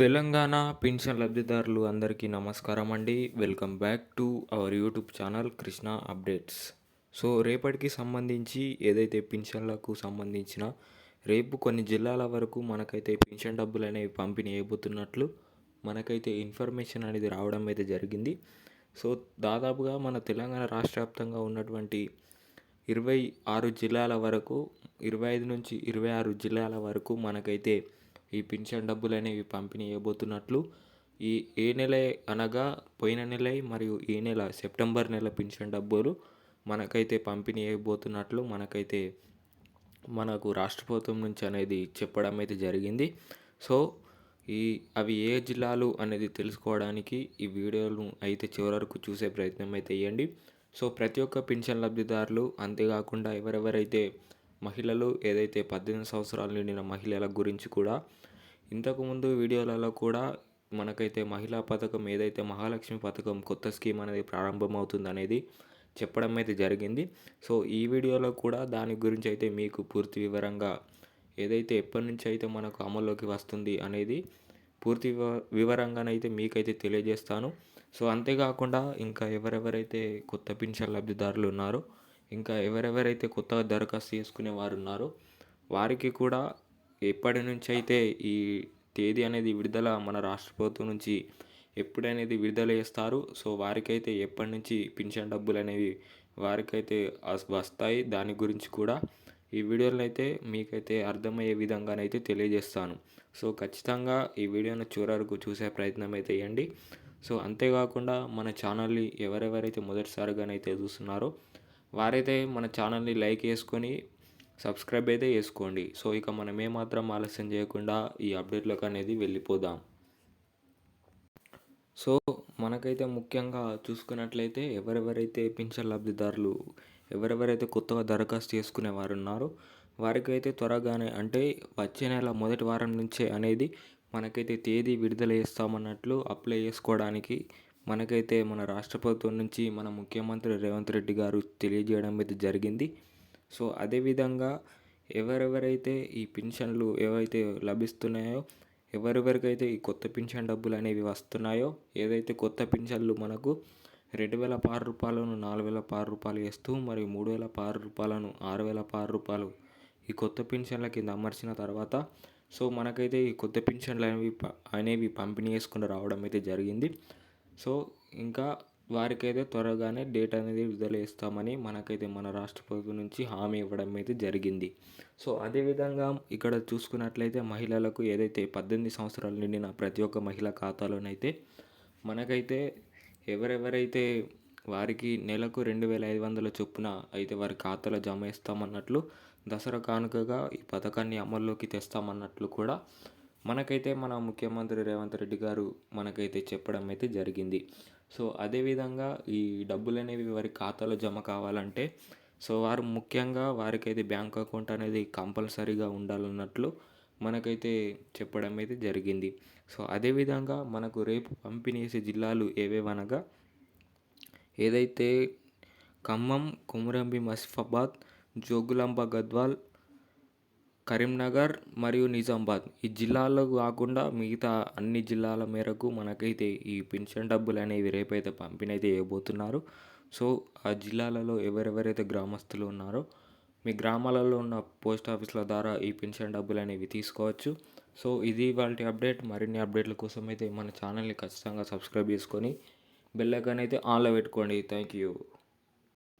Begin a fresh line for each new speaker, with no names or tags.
Telangana pension లబ్ధిదారులు అందరికీ నమస్కారం అండి. Welcome back to our YouTube channel Krishna updates. So రేపటికి సంబంధించి ఏదైతే పింఛన్లకు సంబంధించిన రేపు కొన్ని జిల్లాల వరకు మనకైతే పెన్షన్ డబ్బులు అనేవి పంపిణీ అయిపోతున్నట్లు మనకైతే ఇన్ఫర్మేషన్ అనేది రావడం అయితే జరిగింది. సో దాదాపుగా మన తెలంగాణ రాష్ట్ర వ్యాప్తంగా ఉన్నటువంటి ఇరవై ఆరు జిల్లాల వరకు ఇరవై ఐదు నుంచి ఇరవై ఆరు జిల్లాల వరకు మనకైతే ఈ పింఛన్ డబ్బులు అనేవి పంపిణీ చేయబోతున్నట్లు ఈ ఏ నెల అనగా పోయిన నెల మరియు ఈ నెల సెప్టెంబర్ నెల పింఛన్ డబ్బులు మనకైతే పంపిణీ అయిపోతున్నట్లు మనకైతే మనకు రాష్ట్ర ప్రభుత్వం నుంచి అనేది చెప్పడం అయితే జరిగింది. సో ఈ అవి ఏ జిల్లాలు అనేది తెలుసుకోవడానికి ఈ వీడియోను అయితే చివరి వరకు చూసే ప్రయత్నం అయితే చేయండి. సో ప్రతి ఒక్క పింఛన్ లబ్ధిదారులు అంతేకాకుండా ఎవరెవరైతే మహిళలు ఏదైతే పద్దెనిమిది సంవత్సరాలు నిండిన మహిళల గురించి కూడా ఇంతకుముందు వీడియోలలో కూడా మనకైతే మహిళా పథకం ఏదైతే మహాలక్ష్మి పథకం కొత్త స్కీమ్ అనేది ప్రారంభమవుతుంది అనేది చెప్పడం అయితే జరిగింది. సో ఈ వీడియోలో కూడా దాని గురించి అయితే మీకు పూర్తి వివరంగా ఏదైతే ఎప్పటి నుంచి అయితే మనకు అమల్లోకి వస్తుంది అనేది పూర్తి వివరంగానైతే మీకైతే తెలియజేస్తాను. సో అంతేకాకుండా ఇంకా ఎవరెవరైతే కొత్త పింఛన్ లబ్ధిదారులు ఉన్నారో ఇంకా ఎవరెవరైతే కొత్తగా దరఖాస్తు చేసుకునే వారు ఉన్నారో వారికి కూడా ఎప్పటి నుంచి అయితే ఈ తేదీ అనేది విడుదల మన రాష్ట్ర ప్రభుత్వం నుంచి ఎప్పుడనేది విడుదల చేస్తారు సో వారికైతే ఎప్పటి నుంచి పింఛన్ డబ్బులు అనేవి వారికైతే వస్తాయి. దాని గురించి కూడా ఈ వీడియోలో అయితే మీకైతే అర్థమయ్యే విధంగానైతే తెలియజేస్తాను. సో ఖచ్చితంగా ఈ వీడియోను చూరకు చూసే ప్రయత్నం అయితే చేయండి. సో అంతేకాకుండా మన ఛానల్ని ఎవరెవరైతే మొదటిసారిగానైతే చూస్తున్నారో వారైతే మన ఛానల్ని లైక్ చేసుకొని సబ్స్క్రైబ్ అయితే చేసుకోండి. సో ఇక మనం ఏమాత్రం ఆలస్యం చేయకుండా ఈ అప్డేట్లోకి అనేది వెళ్ళిపోదాం. సో మనకైతే ముఖ్యంగా చూసుకున్నట్లయితే ఎవరెవరైతే పింఛన్ లబ్ధిదారులు ఎవరెవరైతే కొత్తగా దరఖాస్తు చేసుకునే వారు ఉన్నారో వారికైతే త్వరగానే అంటే వచ్చే నెల మొదటి వారం నుంచే అనేది మనకైతే తేదీ విడుదల చేస్తామన్నట్లు అప్లై చేసుకోవడానికి మనకైతే మన రాష్ట్ర ప్రభుత్వం నుంచి మన ముఖ్యమంత్రి రేవంత్ రెడ్డి గారు తెలియజేయడం అయితే జరిగింది. సో అదేవిధంగా ఎవరెవరైతే ఈ పింఛన్లు ఏవైతే లభిస్తున్నాయో ఎవరెవరికైతే ఈ కొత్త పింఛన్ డబ్బులు అనేవి వస్తున్నాయో ఏదైతే కొత్త పింఛన్లు మనకు రెండు వేల ఆరు రూపాయలను నాలుగు వేల ఆరు రూపాయలు వేస్తూ మరియు మూడు వేల ఆరు రూపాయలను ఆరు వేల ఆరు రూపాయలు ఈ కొత్త పింఛన్ల కింద అమర్చిన తర్వాత సో మనకైతే ఈ కొత్త పింఛన్లు అనేవి ప- అనేవి పంపిణీ చేసుకుని రావడం అయితే జరిగింది. సో ఇంకా వారికైతే త్వరగానే డేట్ అనేది విడుదల చేస్తామని మనకైతే మన రాష్ట్ర ప్రభుత్వం నుంచి హామీ ఇవ్వడం అయితే జరిగింది. సో అదేవిధంగా ఇక్కడ చూసుకున్నట్లయితే మహిళలకు ఏదైతే పద్దెనిమిది సంవత్సరాలు నిండిన ప్రతి ఒక్క మహిళ ఖాతాలోనైతే మనకైతే ఎవరెవరైతే వారికి నెలకు రెండు వేల ఐదు వందల చొప్పున అయితే వారి ఖాతాలో జమ చేస్తామన్నట్లు దసరా కానుకగా ఈ పథకాన్ని అమల్లోకి తెస్తామన్నట్లు కూడా మనకైతే మన ముఖ్యమంత్రి రేవంత్ రెడ్డి గారు మనకైతే చెప్పడం అయితే జరిగింది. సో అదేవిధంగా ఈ డబ్బులు అనేవి వారి ఖాతాలో జమ కావాలంటే సో వారు ముఖ్యంగా వారికైతే బ్యాంక్ అకౌంట్ అనేది కంపల్సరీగా ఉండాలన్నట్లు మనకైతే చెప్పడం అయితే జరిగింది. సో అదేవిధంగా మనకు రేపు పంపిణీ చేసే జిల్లాలు ఏవేవనగా ఏదైతే ఖమ్మం కొమురంభి మసిఫాబాద్ జోగులాంబ గద్వాల్ కరీంనగర్ మరియు నిజామాబాద్. ఈ జిల్లాల్లో కాకుండా మిగతా అన్ని జిల్లాల మేరకు మనకైతే ఈ పెన్షన్ డబ్బులు అనేవి రేపైతే పంపిణీ అయితే చేయబోతున్నారు. సో ఆ జిల్లాలలో ఎవరెవరైతే గ్రామస్తులు ఉన్నారో మీ గ్రామాలలో ఉన్న పోస్ట్ ఆఫీసుల ద్వారా ఈ పెన్షన్ డబ్బులు అనేవి తీసుకోవచ్చు. సో ఇది వాళ్ళ అప్డేట్. మరిన్ని అప్డేట్ల కోసం అయితే మన ఛానల్ని ఖచ్చితంగా సబ్స్క్రైబ్ చేసుకొని బెల్ ఐకాన్ అయితే ఆన్లో పెట్టుకోండి. Thank you.